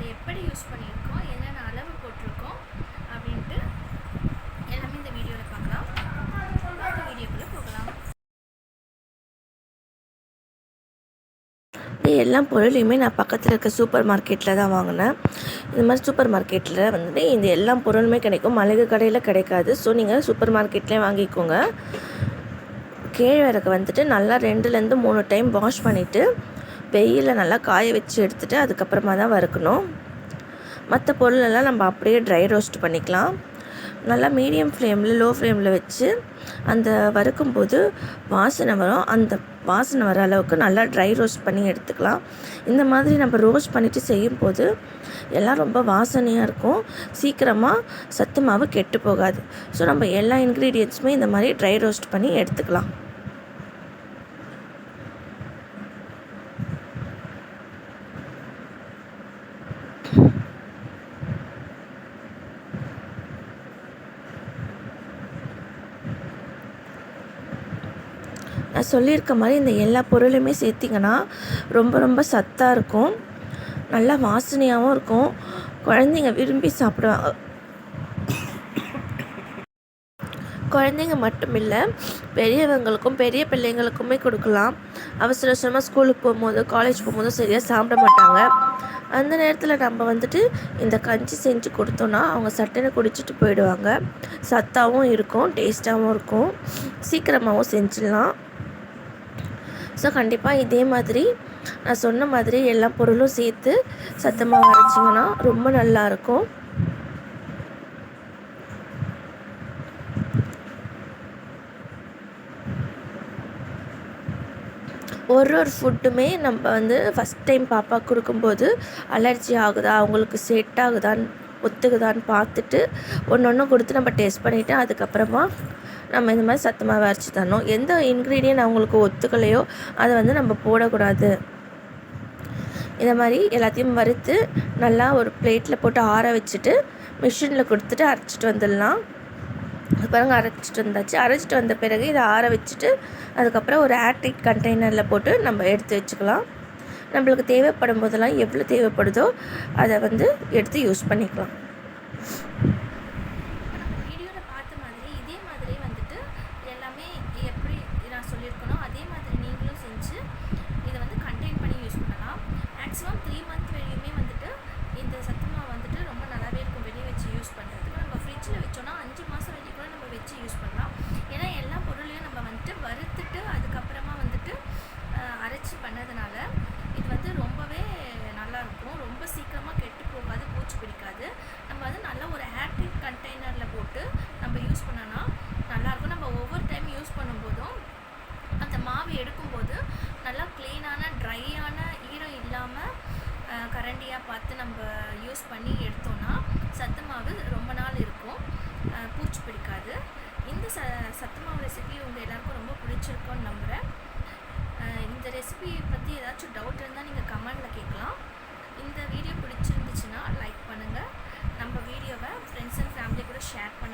அதை எப்படி யூஸ் பண்ணியிருக்கோம் என்னென்ன அளவு போட்டிருக்கோம் அப்படின்ட்டு எல்லாமே இந்த வீடியோவில் பார்க்கலாம். வீடியோக்குள்ளே போகலாம். இது எல்லா பொருளையுமே நான் பக்கத்தில் இருக்க சூப்பர் மார்க்கெட்டில் தான் வாங்கினேன். இந்த மாதிரி சூப்பர் மார்க்கெட்டில் வந்துட்டு இந்த எல்லா பொருளுமே கிடைக்கும். மளிகை கடையில் கிடைக்காது. ஸோ நீங்கள் சூப்பர் மார்க்கெட்லேயே வாங்கிக்கோங்க. கேழ்வரகு வந்துட்டு நல்லா ரெண்டுலேருந்து மூணு டைம் வாஷ் பண்ணிவிட்டு வெயிலில் நல்லா காய வச்சு எடுத்துகிட்டு அதுக்கப்புறமா தான் வறுக்கணும். மற்ற பொருளெல்லாம் நம்ம அப்படியே ட்ரை ரோஸ்ட் பண்ணிக்கலாம். நல்லா மீடியம் ஃப்ளேமில் லோ ஃப்ளேமில் வச்சு அந்த வறுக்கும்போது வாசனை வரும். அந்த வாசனை வர அளவுக்கு நல்லா ட்ரை ரோஸ்ட் பண்ணி எடுத்துக்கலாம். இந்த மாதிரி நம்ம ரோஸ்ட் பண்ணிவிட்டு செய்யும்போது எல்லாம் ரொம்ப வாசனையாக இருக்கும். சீக்கிரமாக சத்து மாவு கெட்டு போகாது. ஸோ நம்ம எல்லா இன்க்ரீடியன்ஸுமே இந்த மாதிரி ட்ரை ரோஸ்ட் பண்ணி எடுத்துக்கலாம். நான் சொல்லியிருக்க மாதிரி இந்த எல்லா பொருளுமே சேர்த்திங்கன்னா ரொம்ப ரொம்ப சத்தாக இருக்கும். நல்லா வாசனையாகவும் இருக்கும். குழந்தைங்க விரும்பி சாப்பிடுவாங்க குழந்தைங்க மட்டும் இல்லை பெரியவங்களுக்கும் பெரிய பிள்ளைங்களுக்குமே கொடுக்கலாம். அவசர அவசரமாக ஸ்கூலுக்கு போகும்போது காலேஜ் போகும்போது சரியாக சாப்பிட மாட்டாங்க. அந்த நேரத்தில் நம்ம வந்துட்டு இந்த கஞ்சி செஞ்சு கொடுத்தோன்னா அவங்க சட்டனை குடிச்சிட்டு போயிடுவாங்க. சத்தாகவும் இருக்கும் டேஸ்ட்டாகவும் இருக்கும். சீக்கிரமாகவும் செஞ்சிடலாம். ஸோ கண்டிப்பாக இதே மாதிரி நான் சொன்ன மாதிரி எல்லா பொருளும் சேர்த்து சத்தமாக அரைச்சிங்கன்னா ரொம்ப நல்லாயிருக்கும் ஒரு ஒரு ஃபுட்டுமே நம்ம வந்து ஃபஸ்ட் டைம் பாப்பா கொடுக்கும்போது அலர்ஜி ஆகுதா அவங்களுக்கு செட் ஆகுதான்னு ஒத்துக்குதான்னு பார்த்துட்டு ஒன்று ஒன்று கொடுத்து நம்ம டேஸ்ட் பண்ணிவிட்டு அதுக்கப்புறமா நம்ம இந்த மாதிரி சத்தமாக அரைச்சி தரணும். எந்த இன்க்ரீடியன்ட் அவங்களுக்கு ஒத்துக்கலையோ அதை வந்து நம்ம போடக்கூடாது. இந்த மாதிரி எல்லாத்தையும் வறுத்து நல்லா ஒரு பிளேட்டில் போட்டு ஆற வச்சுட்டு மிஷினில் கொடுத்துட்டு அரைச்சிட்டு வந்துடலாம். பாருங்க அரைச்சிட்டு வந்தாச்சு. அரைச்சிட்டு வந்த பிறகு இதை ஆற வச்சுட்டு அதுக்கப்புறம் ஒரு ஏர்டைட் கண்டெய்னரில் போட்டு நம்ம எடுத்து வச்சுக்கலாம். நம்மளுக்கு தேவைப்படும் போதெல்லாம் எவ்வளோ தேவைப்படுதோ அதை வந்து எடுத்து யூஸ் பண்ணிக்கலாம் வீடியோவில் பார்த்த மாதிரி இதே மாதிரி வந்துட்டு எல்லாமே எப்படி நான் சொல்லியிருக்கணும் அதே மாதிரி நீங்களும் செஞ்சு இதை வந்து கண்டெயின் பண்ணி யூஸ் பண்ணலாம் மேக்ஸிமம் த்ரீ மந்த் வரையுமே வந்துட்டு இந்த சத்து மாவு வந்துட்டு ரொம்ப நல்லாவே இருக்கும் வெளியே வச்சு யூஸ் பண்ணுறதுக்கு நம்ம ஃப்ரிட்ஜில் வச்சோன்னா அஞ்சு மாதம் வரைக்கும் கூட நம்ம வச்சு யூஸ் பண்ணலாம். ஏன்னா எல்லா பொருளையும் நம்ம வந்துட்டு வறுத்துட்டு அதுக்கப்புறமா வந்துட்டு அரைச்சி பண்ணதுனால இது வந்து ரொம்பவே நல்லாயிருக்கும் ரொம்ப சீக்கிரமாக கெட்டு போகாது பூச்சி பிடிக்காது. நம்ம வந்து நல்ல ஒரு ஏர்டைட் கண்டெய்னரில் போட்டு நம்ம யூஸ் பண்ணோன்னா நல்லாயிருக்கும் நம்ம ஒவ்வொரு டைம் யூஸ் பண்ணும்போதும் அந்த மாவு எடுக்கும்போது நல்லா க்ளீனான ட்ரையான ஈரம் இல்லாமல் கரண்டியாக பார்த்து நம்ம யூஸ் பண்ணி எடுத்தோம்னா சத்து மாவு ரொம்ப நாள் இருக்கும். பூச்சி பிடிக்காது. இந்த ச சத்துமாவு ரெசிபி உங்கள் எல்லாருக்கும் ரொம்ப பிடிச்சிருக்கோன்னு நம்புகிறேன் இந்த ரெசிபி பற்றி ஏதாச்சும் டவுட் இருந்தால் நீங்கள் கமெண்டில் கேட்கலாம். இந்த வீடியோ பிடிச்சிருந்துச்சுன்னா லைக் பண்ணுங்கள் நம்ம வீடியோவை ஃப்ரெண்ட்ஸ் அண்ட் ஃபேமிலி கூட ஷேர் பண்ணுங்கள்